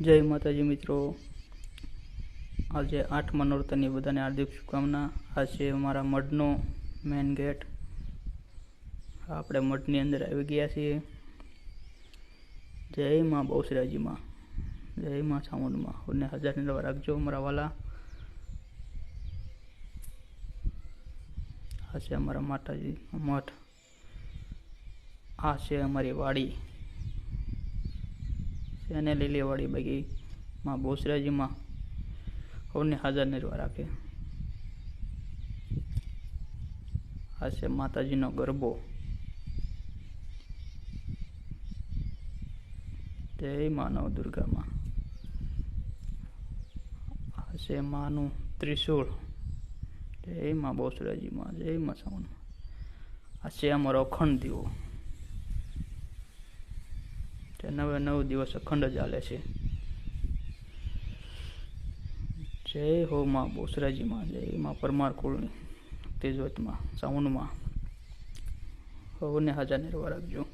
જય માતાજી મિત્રો. આજે આઠમા નોરતાની બધાને હાર્દિક શુભકામના. આ છે અમારા મઢનો મેન ગેટ આપણે મઢની અંદર આવી ગયા છીએ. જય માં બહુસરાજીમાં જય માં ચામુંડમાં અને હજાર નવા રાખજો અમારા વાલા. આ છે અમારા માતાજી મઠ. આ છે અમારી વાડી. એને લીલી વાડી બાકી બોસરાજીમાં સૌને હાજર નિર્વા રાખે. આ છે માતાજીનો ગરબો. જય માનવ દુર્ગામાં. આ છે માનું ત્રિશૂળ. જય માં બોસરાજીમાં, જય માં સાવનમાં. આ છે અમારો અખંડ દીવો. તે નવે નવ દિવસ અખંડ ચાલે છે. જય હો માં બોસરાજીમાં જય માં પરમાર કુળની તેજવતમાં, સાઉન્ડમાં. હોને હાજર નિર્વા રાખજો.